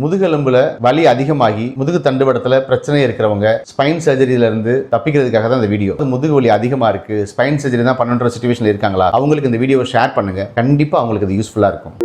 முதுகெலும்புல வலி அதிகமாகி முதுகு தண்டுவடத்துல பிரச்சனை இருக்கிறவங்க ஸ்பைன் சர்ஜரியில இருந்து தப்பிக்கிறதுக்காக தான் இந்த வீடியோ. முதுகு வலி அதிகமா இருக்கு ஸ்பைன் சர்ஜரி தான் பண்ணுற சுச்சுவேஷன்ல இருக்காங்களா? அவங்களுக்கு இந்த வீடியோவை ஷேர் பண்ணுங்க. கண்டிப்பா அவங்களுக்கு அது யூஸ்ஃபுல்லா இருக்கும்.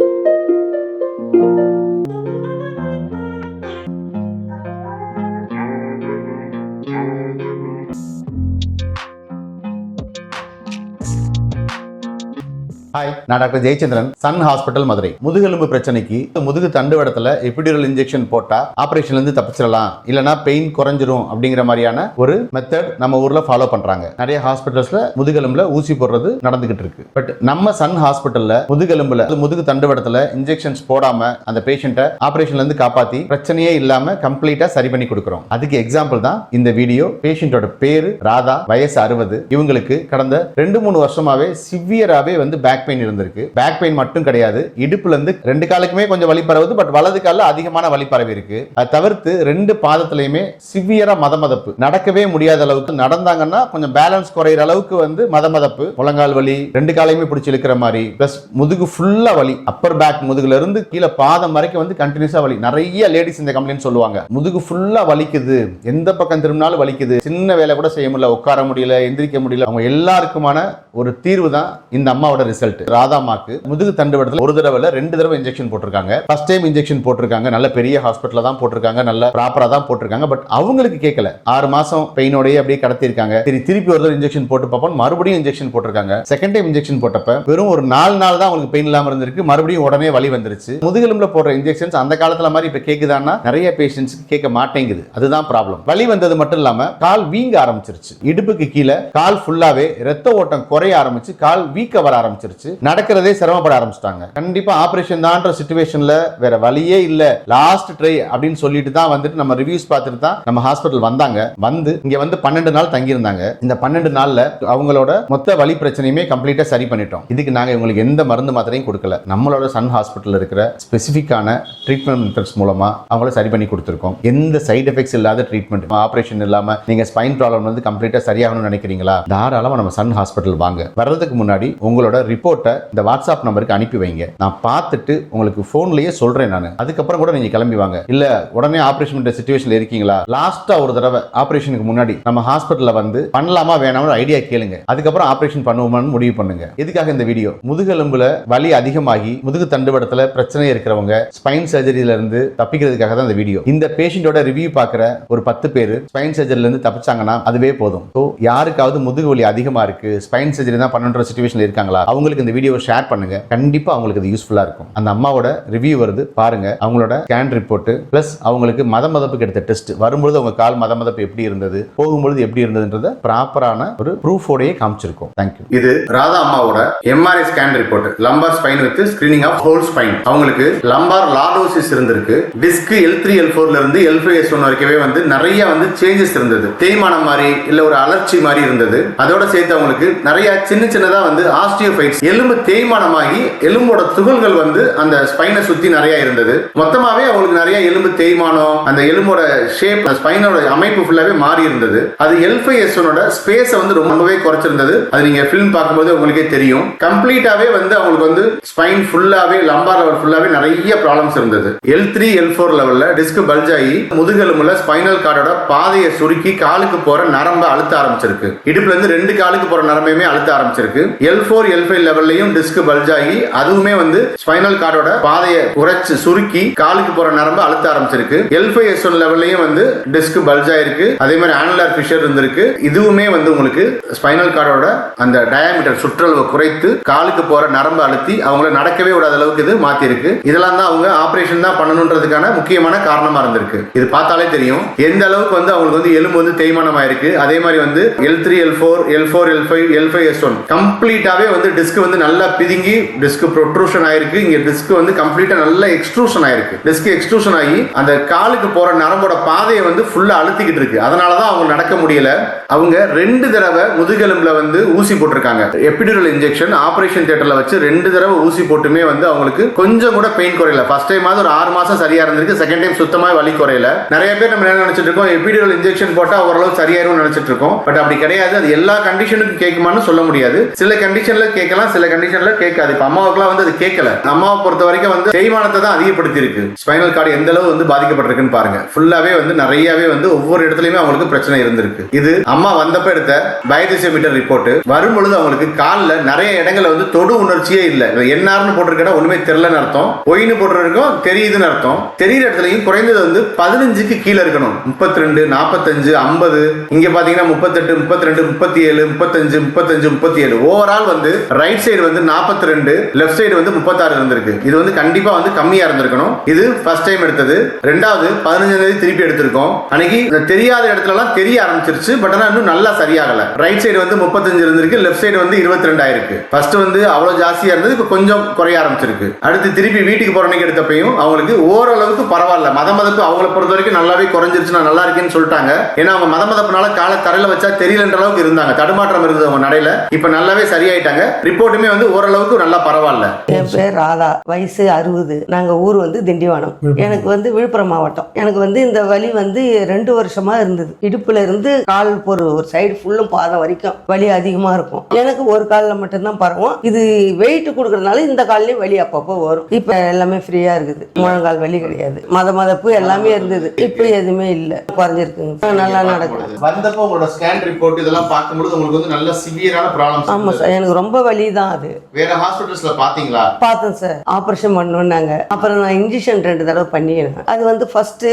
ஹாய் நான் doctor Jayachandran Sun hospital Madurai. முதுகெலும்பு பிரச்சனைக்கு முதுகு தண்டுவடத்துல எபிடியூரல் இன்ஜெக்ஷன் போட்டா ஆபரேஷன்ல இருந்து தப்பிச்சிடலாம். இல்லனா பெயின் குறைஞ்சிரும் அப்படிங்கிற மாதிரியான ஒரு மெத்தட் நம்ம ஊர்ல ஃபாலோ பண்றாங்க. நிறைய ஹாஸ்பிட்டல்ஸ்ல முதுகெலும்புல ஊசி போடுறது நடந்துகிட்டு இருக்கு. பட் நம்ம சன் ஹாஸ்பிட்டல்ல முதுகெலும்புல அது முதுகு தண்டுவடத்துல இன்ஜெக்ஷன்ஸ் போடாம அந்த பேஷண்ட்டை ஆபரேஷன்ல இருந்து காப்பாத்தி பிரச்சனையே இல்லாம கம்ப்ளீட்டா சரி பண்ணி கொடுக்குறோம். அதுக்கு எக்ஸாம்பிள் தான் இந்த வீடியோ பேஷண்ட்டோட பேரு ராதா வயசு அறுபது. இவங்களுக்கு கடந்த ரெண்டு மூணு வருஷமாவே சிவியராகவே வந்து பேக் பெயின் இருந்திருக்கு. பேக் பெயின் மட்டும் கிடையாது. இடுப்புல இருந்து ரெண்டு காலுக்குமே கொஞ்சம் வலி பரவுது பட் வலது காலில் அதிகமான வலி பரவி இருக்கு. அதை தவிர்த்து ரெண்டு பாதத்திலையுமே சிவியரா மதமதப்பு. நடக்கவே முடியாத அளவுக்கு நடந்தாங்கன்னா கொஞ்சம் பேலன்ஸ் குறையிற அளவுக்கு வந்து மதமதப்பு. முழங்கால் வலி ரெண்டு காலையுமே பிடிச்சி இழுக்கிற மாதிரி. பிளஸ் முதுகு ஃபுல்லா வலி. அப்பர் பேக் முதுகுல இருந்து கீழே பாதம் வரைக்கும் வந்து கண்டினியூஸா வலி. நிறைய லேடிஸ் இந்த கம்ப்ளைண்ட் சொல்லுவாங்க. முதுகு ஃபுல்லா வலிக்குது. எந்த பக்கம் திரும்பினாலும் வலிக்குது. சின்ன வேலை கூட செய்ய முடியல. உட்கார முடியல எந்திரிக்க முடியல. அவங்க எல்லாருக்குமான ஒரு தீர்வு தான் இந்த அம்மாவோட ரிசல்ட் ராதாமாக்கு முதுகு தண்டுவடத்தில் ஒரு தடவை ரெண்டு தடவை இன்ஜெக்ஷன் போட்டிருக்காங்க. ஃபர்ஸ்ட் டைம் இன்ஜெக்ஷன் போட்டிருக்காங்க. நல்ல பெரிய ஹாஸ்பிட்டல்ல தான் போட்டிருக்காங்க. நல்ல ப்ராப்பரா தான் போட்டிருக்காங்க. பட் அவங்களுக்கு கேட்கல ஆறு மாசம் பெயினோடய அப்படியே கடத்திருக்காங்க சரி திருப்பி ஒரு தடவை இன்ஜெக்ஷன் போட்டு பார்ப்போம். மறுபடியும் இன்ஜெக்ஷன் போட்டிருக்காங்க. செகண்ட் டைம் இன்ஜெக்ஷன் போட்டப்ப வெறும் ஒரு நாலு நாள் தான் அவங்களுக்கு பெயின் இல்லாம இருந்திருக்கு. மறுபடியும் உடனே வலி வந்துருச்சு. முதுகெலும்புல போடுற இன்ஜெக்ஷன்ஸ் அந்த காலத்துல மாதிரி இப்ப கேக்குதான்னா நிறைய பேஷண்ட்ஸ் கேட்க மாட்டேங்குது. அதுதான் ப்ராப்ளம் வலி வந்தது மட்டும் இல்லாம கால் வீங்க ஆரம்பிச்சிருச்சு. இடுப்புக்கு கீழே கால் ஃபுல்லாவே ரத்த ஓட்டம் குறைய ஆரம்பிச்சு கால் வீக்க வர ஆரம்பிச்சிருச்சு. நடக்கிறதே சிரமப்பட ஆரம்பிச்சிட்டாங்க. கண்டிப்பா ஆபரேஷன் தான்ற சுச்சுவேஷன்ல வேற வழியே இல்ல. லாஸ்ட் ட்ரை அப்படின்னு சொல்லிட்டு தான் வந்துட்டு நம்ம ரிவ்யூஸ் பார்த்துட்டு தான் நம்ம ஹாஸ்பிட்டல் வந்தாங்க. வந்து இங்க வந்து பன்னெண்டு நாள் தங்கியிருந்தாங்க. இந்த பன்னெண்டு நாள்ல அவங்களோட மொத்த வழி பிரச்சனையுமே கம்ப்ளீட்டா சரி பண்ணிட்டோம். இதுக்கு நாங்க இவங்களுக்கு எந்த மருந்து மாத்திரையும் கொடுக்கல. நம்மளோட சன் ஹாஸ்பிட்டல் இருக்கிற ஸ்பெசிஃபிக்கான ட்ரீட்மெண்ட் மெத்தட்ஸ் மூலமா அவங்கள சரி பண்ணி கொடுத்துருக்கோம். எந்த சைடு எஃபெக்ட்ஸ் இல்லாத ட்ரீட்மெண்ட் ஆபரேஷன் இல்லாம நீங்க ஸ்பைன் ப்ராப்ளம் வந்து கம்ப்ளீட்டா சரியாகணும்னு நினைக்கிறீங்களா? தாராளமா நம்ம சன் ஹாஸ்பிட்டல் வாங்க. வர்றதுக்கு முன்னாடி உங்களோட ரிப்போர்ட்டை இந்த வாட்ஸ்அப் நம்பருக்கு அனுப்பி வைங்க. நான் பார்த்துட்டு உங்களுக்கு ஃபோன்லயே சொல்றேன் நான். அதுக்கப்புறம் கூட நீங்க கிளம்பி வாங்க. இல்ல உடனே ஆபரேஷன் பண்ற சுச்சுவேஷன்ல இருக்கீங்களா? லாஸ்டா ஒரு தடவை ஆபரேஷனுக்கு முன்னாடி நம்ம ஹாஸ்பிட்டல்ல வந்து பண்ணலாமா வேணாம்னு ஐடியா கேளுங்க. அதுக்கப்புறம் ஆபரேஷன் பண்ணுவோமான்னு முடிவு பண்ணுங்க. எதுக்காக இந்த வீடியோ முதுகெலும்புல வலி அதிகமாகி முதுகு தண்டுவடத்துல பிரச்சனை இருக்கிறவங்க ஸ்பைன் சர்ஜரியில இருந்து தப்பிக்கிறதுக்காக தான் இந்த வீடியோ இந்த பேஷண்டோட ரிவ்யூ பார்க்குற ஒரு பத்து பேர் ஸ்பைன் சர்ஜரியில இருந்து தப்பிச்சாங்கன்னா அதுவே போதும். ஸோ யாருக்காவது முதுகு வலி அதிகமா இருக்கு ஸ்பைன் சர்ஜரி தான் பண்ணுன்ற சுச்சுவேஷன் இருக்காங்களா? அவங்களுக்கு இந்த வீடியோவை ஷேர் பண்ணுங்க. கண்டிப்பா அவங்களுக்கு இது யூஸ்ஃபுல்லா இருக்கும். அந்த அம்மாவோட ரிவ்யூ வருது பாருங்க. அவங்களோட ஸ்கேன் ரிப்போர்ட் பிளஸ் அவங்களுக்கு மத மதப்புக்கு எடுத்த டெஸ்ட் வரும்பொழுது அவங்க கால் மத மதப்பு எப்படி இருந்தது போகும்பொழுது எப்படி இருந்ததுன்றத ப்ராப்பரான ஒரு ப்ரூஃபோடையே காமிச்சிருக்கோம். தேங்க்யூ இது ராதா அம்மாவோட MRI scan report lumbar spine with screening of whole spine அவங்களுக்கு லம்பார் லார்டோசிஸ் இருந்திருக்கு. டிஸ்க் எல் த்ரீ எல் ஃபோர்ல இருந்து எல் ஃபைவ் எஸ் ஒன் வரைக்கவே வந்து நிறைய வந்து சேஞ்சஸ் இருந்தது. தேய்மானம் மாதிரி இல்ல ஒரு அலர்ச்சி மாதிரி இருந்தது. அதோட சேர்த்து அவங்களுக்கு நிறைய சின்ன சின்னதா வந்து ஆஸ்டியோபைட்ஸ் எலும்பு தேய்மானமாகி எலும்போட துகள்கள் வந்து அந்த ஸ்பைனை சுத்தி நிறைய இருந்தது. மொத்தமாவே அவங்களுக்கு நிறைய எலும்பு தேய்மானம் அந்த எலும்போட ஷேப் ஸ்பைனோட அமைப்பு ஃபுல்லாவே மாறி இருந்தது. அது எல்ஃபைஎஸ்னோட ஸ்பேஸை வந்து ரொம்பவே குறைச்சிருந்தது. அது நீங்க ஃபிலிம் பார்க்கும்போது உங்களுக்கே தெரியும். கம்ப்ளீட்டாவே வந்து அவங்களுக்கு வந்து ஸ்பைன் ஃபுல்லாவே லம்பார் லெவல் ஃபுல்லாவே நிறைய ப்ராப்ளம்ஸ் இருந்தது. எல் த்ரீ எல் ஃபோர் லெவல்ல டிஸ்க் பல்ஜ் ஆகி முதுகெலும்புல ஸ்பைனல் கார்டோட பாதையை சுருக்கி காலுக்கு போற நரம்ப அழுத்த ஆரம்பிச்சிருக்கு. இடுப்புல இருந்து ரெண்டு காலுக்கு போற நரம்பையுமே அழுத்த ஆரம்பிச்சிருக்கு. எல் ஃபோர் எல் ஃபைவ் லெவல்லையும் டிஸ்க் பல்ஜ் ஆகி அதுவுமே வந்து ஸ்பைனல் கார்டோட பாதையை உரைச்சு சுருக்கி காலுக்கு போற நரம்பு அழுத்த ஆரம்பிச்சிருக்கு. எல்ஃபை எஸ் ஒன் லெவல்லையும் வந்து டிஸ்க் பல்ஜ் ஆயிருக்கு. அதே மாதிரி ஆனுலார் ஃபிஷர் இருந்திருக்கு. இதுவுமே வந்து உங்களுக்கு ஸ்பைனல் கார்டோட அந்த டயாமீட்டர் சுற்றளவை குறைத்து காலுக்கு போற நரம்பு அழுத்தி அவங்கள நடக்கவே விடாத அளவுக்கு இது மாத்திருக்கு. இதெல்லாம் தான் அவங்க ஆபரேஷன் தான் பண்ணணுன்றதுக்கான முக்கியமான காரணமா இருந்திருக்கு. இது பார்த்தாலே தெரியும். எந்த அளவுக்கு வந்து அவங்களுக்கு வந்து எலும்பு வந்து தேய்மானம் ஆயிருக்கு அதே மாதிரி வந்து L three L four L four L five L five S one கம்ப்ளீட்டாவே வந்து டிஸ்க் வந்து நல்லா பிதுங்கி டிஸ்க் ப்ரொட்ரூஷன் ஆயிருக்கு. இங்க டிஸ்க் வந்து கம்ப்ளீட்டா நல்லா எக்ஸ்ட்ரூஷன் ஆயிருக்கு. டிஸ்க் எக்ஸ்ட்ரூஷன் ஆகி அந்த காலுக்கு போற நரம்போட பாதையை வந்து ஃபுல்லா அழுத்திக்கிட்டு இருக்கு. அதனாலதான் அவங்க நடக்க முடியல. அவங்க ரெண்டு தடவை முதுகெலும்புல வந்து ஊசி போட்டிருக்காங்க. எபிடுரல் இன்ஜெக்ஷன் ஆபரேஷன் தியேட்டர்ல வச்சு ரெண்டு தடவை ஊசி போட்டுமே வந்து அவங்களுக்கு கொஞ்சம் கூட பெயின் குறையல. ஃபர்ஸ்ட் டைம் ஒரு ஆறு மாசம் சரியா இருந்திருக்கு. செகண்ட் டைம் சுத்தமா வலி குறையல. நிறைய பேர் நம்ம என்ன நினைச்சிட்டு இருக்கோம்? எபிடுரல் இன்ஜெக்ஷன் போட்டா ஓரளவு சரியாயிரும் நினைச்சிட்டு இருக்கோம். பட் அப்படி கிடையாது. அது எல்லா கண்டிஷனுக்கும் கேட்குமான்னு சொல்ல முடியாது. சில கண்டிஷன்ல கேட்கலாம் சில கண்டிஷன்ல கேட்காது. இப்ப அம்மாவுக்குலாம் வந்து அது கேட்கல. அம்மாவை பொறுத்த வரைக்கும் வந்து தேய்மானத்தை தான் அதிகப்படுத்தி இருக்கு ஸ்பைனல் கார்டு எந்த அளவு வந்து பாதிக்கப்பட்டிருக்குன்னு பாருங்க. ஃபுல்லாவே வந்து நிறையவே வந்து ஒவ்வொரு இடத்துலயுமே அவங்களுக்கு பிரச்சனை இருந்திருக்கு. இது அம்மா வந்தப்ப எடுத்த பயோதிசியோமீட்டர் ரிப்போர்ட் வரும் பொழுது அவங்களுக்கு காலில் நிறைய இடங்கள்ல வந்து தொடு உணர்ச்சியே இல்லை. என்னார்னு போட்டிருக்கா ஒண்ணுமே தெரியலன்னு அர்த்தம். பொய்னு போட்டிருக்கோம் தெரியுதுன்னு அர்த்தம். தெரியுற இடத்துலயும் குறைந்தது வந்து பதினஞ்சுக்கு கீழே இருக்கணும். முப்பத்தி ரெண்டு நாற்பத்தஞ்சு ஐம்பது. இங்க பாத்தீங்கன்னா முப்பத்தெட்டு முப்பத்தி ரெண்டு முப்பத்தி ஏழு முப்பத்தஞ்சு முப்பத்தஞ்சு முப்பத்தி ஏழு. ஓவரால் வந்து ரைட் சைடு வந்து நாற்பத்தி ரெண்டு லெஃப்ட் சைடு வந்து முப்பத்தாறு இருந்திருக்கு. இது வந்து கண்டிப்பா வந்து கம்மியா இருந்திருக்கணும். இது ஃபர்ஸ்ட் டைம் எடுத்தது. ரெண்டாவது பதினஞ்சாம் தேதி திருப்பி எடுத்திருக்கோம். அன்னைக்கு தெரியாத இடத்துல எல்லாம் தெரிய ஆரம்பிச்சிருச்சு. பட் ஆனா இன்னும் நல்லா சரியாகல. ரைட் சைடு வந்து முப்பத்தஞ்சு இருந்திருக்கு. லெஃப்ட் சைடு வந்து இருபத்தி ரெண்டு ஆயிருக்கு. ஃபர்ஸ்ட் வந்து அவ்வளவு ஜாஸ்தியா இருந்தது. இப்போ கொஞ்சம் குறைய ஆரம்பிச்சிருக்கு. அடுத்து திருப்பி வீட்டுக்கு போறனைக்கு எடுத்தப்பையும் அவங்களுக்கு ஓரளவுக்கு பரவாயில்ல. மத மதப்பு அவங்கள பொறுத்த வரைக்கும் நல்லாவே குறைஞ்சிருச்சு. நான் நல்லா இருக்கேன்னு சொல்லிட்டாங்க. ஏன்னா அவங்க மத மதப்புனால காலை தரையில வச்சா தெரியலன்ற அளவுக்கு இருந்தாங்க. தடுமாற்றம் இருந்தது அவங்க நடையில. இப்ப நல்லாவே சரியாயிட்டாங்க. ரிப்போர்ட்டுமே வந்து ஓரளவுக்கு நல்லா பரவாயில்ல. என் பேர் ராதா. வயசு அறுபது. நாங்க ஊர் வந்து திண்டிவனம். எனக்கு வந்து விழுப்புரம் மாவட்டம். எனக்கு வந்து இந்த வலி வந்து ரெண்டு வருஷமா இருந்தது. இடுப்புல இருந்து கால் ஒரு ஒரு சைடு ஃபுல்லும் பாதம் வரைக்கும் வலி அதிகமா இருக்கும். எனக்கு ஒரு காலில் மட்டும்தான் பரவும். இது வெயிட் கொடுக்கறதுனால இந்த கால்லயும் வலி அப்பப்போ வரும். இப்போ எல்லாமே ஃப்ரீயா இருக்குது. முழங்கால் வலி கிடையாது. மத மதப்பு எல்லாமே இருந்தது. இப்போ எதுவுமே இல்லை. குறைஞ்சிருக்குங்க. நல்லா நடக்குது. வந்தப்போ உங்களோட ஸ்கேன் ரிப்போர்ட் இதெல்லாம் பார்க்கும்போது உங்களுக்கு வந்து நல்ல சிவியரான ப்ராப்ளம்ஸ் ஆமா சார். எனக்கு ரொம்ப வலி தான் அது. வேற ஹாஸ்பிட்டல்ஸ்ல பாத்தீங்களா? பார்த்தேன் சார். ஆப்ரேஷன் பண்ணோன்னாங்க. அப்புறம் நான் இன்ஜெக்ஷன் ரெண்டு தடவை பண்ணிடுவேன் அது வந்து ஃபர்ஸ்ட்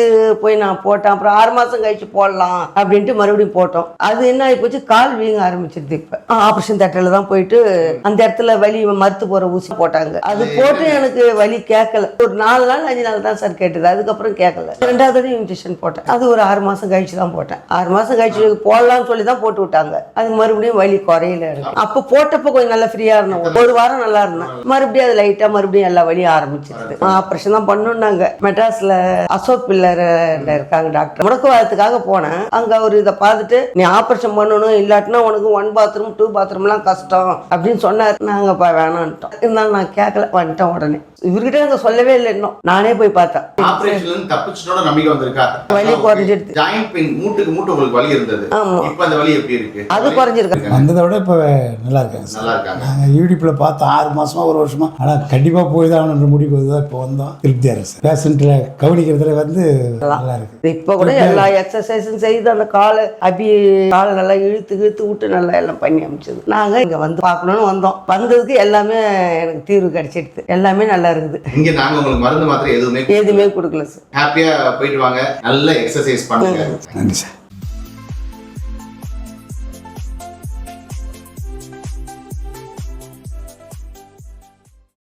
போய் நான் போட்டேன். அப்புறம் ஆறு மாசம் கழிச்சு போடலாம் அப்படின்ட்டு மறுபடியும் போட்டோம். அது என்ன ஆகி போச்சு? கால் வீங்க ஆரம்பிச்சிருது இப்போ. ஆப்ரேஷன் தேட்டரில் தான் போயிட்டு அந்த இடத்துல வலி மறுத்து போற ஊசி போட்டாங்க. அது போட்டு எனக்கு வலி கேட்கல ஒரு நாலு நாள் அஞ்சு நாள் தான் சார் கேட்டது. அதுக்கப்புறம் கேட்கல ரெண்டாவது தடவை இன்ஜெக்ஷன் போட்டேன். அது ஒரு ஆறு மாசம் கழிச்சு தான் போட்டேன். ஆறு மாசம் கழிச்சு போடலாம்னு சொல்லி தான் போட்டு விட்டாங்க. அது மறுபடியும் வலி குறையில எனக்கு. அப்போ போட்டப்போ கொஞ்சம் நல்லா ஃப்ரீயா இருந்தோம் ஒரு வாரம் நல்லா இருந்தேன். மறுபடியும் அது லைட்டா மறுபடியும் எல்லா வலியும் ஆரம்பிச்சிருது ஆப்ரேஷன் தான் பண்ணணும்னாங்க மெட்ராஸ்ல அசோக் பில்லர் இருக்காங்க டாக்டர் முடக்குவாதத்துக்காக போனேன். அங்க அவர் இதை பார்த்துட்டு நீ ஆப்ரேஷன் பண்ணணும் இல்லாட்டினா உனக்கு ஒன் பாத்ரூம் டூ பாத்ரூம்லாம் கஷ்டம் அப்படின்னு சொன்னார். நாங்க பா வேணான்ட்டோம் இருந்தாலும் நான் கேட்கல வந்துட்டேன் உடனே. இவர்கிட்ட எனக்கு சொல்லவே இல்லை இன்னும். நானே போய் பார்த்தேன். ஆபரேஷன்ல இருந்து தப்பிச்சிட்டோட நம்பிக்கை வந்திருக்கா? வலி குறைஞ்சிடுது. ஜாயிண்ட் பெயின் மூட்டுக்கு மூட்டு உங்களுக்கு வலி இருந்தது. ஆமா. இப்ப அந்த வலி எப்படி இருக்கு? அது குறைஞ்சிருக்கு. வந்ததை விட இப்போ நல்லா இருக்காங்க நல்லா இருக்காங்க. நாங்கள் யூடியூப்பில் பார்த்தோம் ஆறு மாசமா ஒரு வருஷமா. ஆனால் கண்டிப்பாக போய் தான் ஆகணுன்ற முடிவுக்கு வந்து தான் இப்போ வந்தோம். திருப்தியாக இருக்கு சார் பேஷண்ட்டில் கவனிக்கிறதுல வந்து நல்லா இருக்கு. இப்போ கூட எல்லா எக்ஸசைஸும் செய்து அந்த காலை அபி காலை நல்லா இழுத்து இழுத்து விட்டு நல்லா எல்லாம் பண்ணி அமைச்சது. நாங்கள் இங்கே வந்து பார்க்கணுன்னு வந்தோம். வந்ததுக்கு எல்லாமே எனக்கு தீர்வு கிடைச்சிடுது. எல்லாமே நல்லா இருக்குது. இங்க நாங்க உங்களுக்கு மருந்து மாத்திரை எதுவுமே எதுவுமே கொடுக்கல சார் ஹாப்பியா போயிட்டு வாங்க. நல்ல எக்ஸசைஸ் பண்ணுங்க. நன்றி சார்